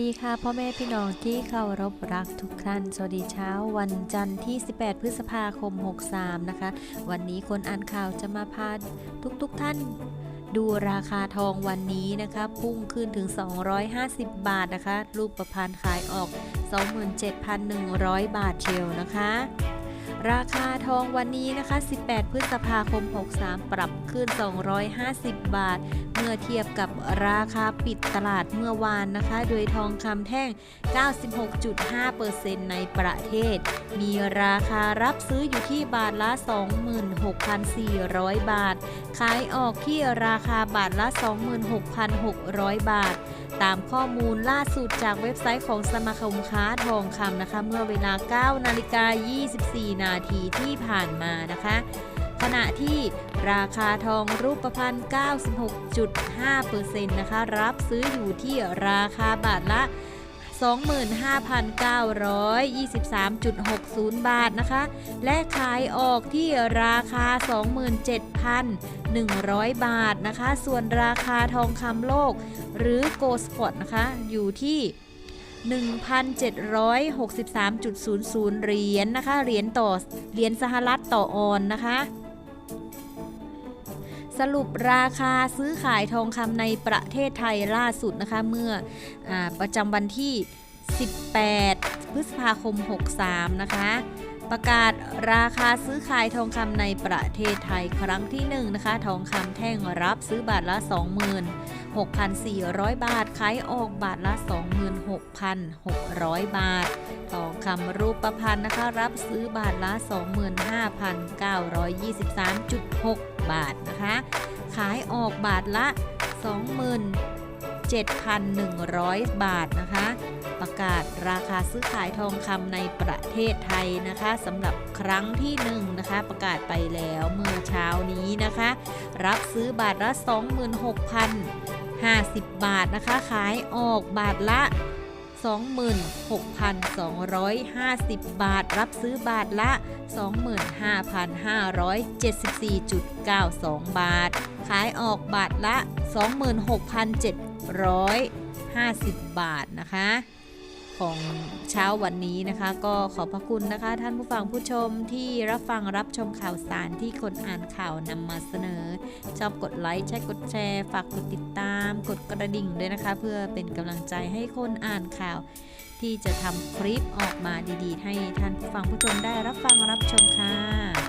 ดีค่ะพ่อแม่พี่น้องที่เคารพรักทุกท่าน สวัสดีเช้า วันจันทร์ที่ 18 พฤษภาคม 63 นะคะ วันนี้คนอ่านข่าวจะมาพาทุกๆทท่านดูราคาทองวันนี้นะคะพุ่งขึ้นถึง 250 บาทนะคะ รูปประพันธ์ขายออก 27,100 บาทเชลนะคะ ราคาทองวันนี้นะคะ 18 พฤษภาคม 63 ปรับขึ้น 250 บาท เมื่อเทียบกับราคาปิดตลาดเมื่อวานนะคะ โดยทองคำแท่ง 96.5%ในประเทศ มีราคารับซื้ออยู่ที่บาทละ 26,400 บาท ขายออกที่ราคาบาทละ 26,600 บาท ตามข้อมูลล่าสุดจากเว็บไซต์ของสมาคมค้าทองคำนะคะเมื่อเวลา 9 นาฬิกา 24 นาทีที่ผ่านมานะคะ ขณะที่ราคาทองรูปพรรณ 96.5%นะคะ รับซื้ออยู่ที่ราคาบาทละ 25,923.60 บาทนะคะ และขายออกที่ราคา 27,100 บาทนะคะ ส่วนราคาทองคำโลก หรือโกลสปอตนะคะ อยู่ที่1,763.00 เหรียญนนะคะ เหรียญต่อ เหรียญสหรัฐต่อออนนะคะ สรุปราคาซื้อขายทองคำในประเทศไทยล่าสุดนะคะเมื่ออประจำวันที่ 18 พฤษภาคม 63 นะคะ ประกาศราคาซื้อขายทองคำในประเทศไทยครั้งที่1นะคะทองคำแท่งรับซื้อบาทละ 26,400 บาทขายออกบาทละ 26,600 บาท ทองคำรูปประพันธ์นะคะรับซื้อบาทละ 25,923.6 บาทนะคะ ขายออกบาทละ 20,000 7,100 บาทนะคะ ประกาศราคาซื้อขายทองคำในประเทศไทยนะคะสำหรับครั้งที่1นงนะคะประกาศไปแล้วเมื่อเช้านี้นะคะ รับซื้อบาทละ 26,050 บาทนะคะ ขายออกบาทละ26,250 บาท รับซื้อบาทละ 25,574.92 บาท ขายออกบาทละ 26,750 บาทนะคะ ของเช้าวันนี้นะคะ ก็ขอบพระคุณนะคะ ท่านผู้ฟังผู้ชมที่รับฟังรับชมข่าวสารที่คนอ่านข่าวนำมาเสนอ ชอบกดไลค์ใช่กดแชร์ ฝากกดติดตาม กดกระดิ่งด้วยนะคะ เพื่อเป็นกำลังใจให้คนอ่านข่าวที่จะทำคลิปออกมาดีๆ ให้ท่านผู้ฟังผู้ชมได้รับฟังรับชมค่ะ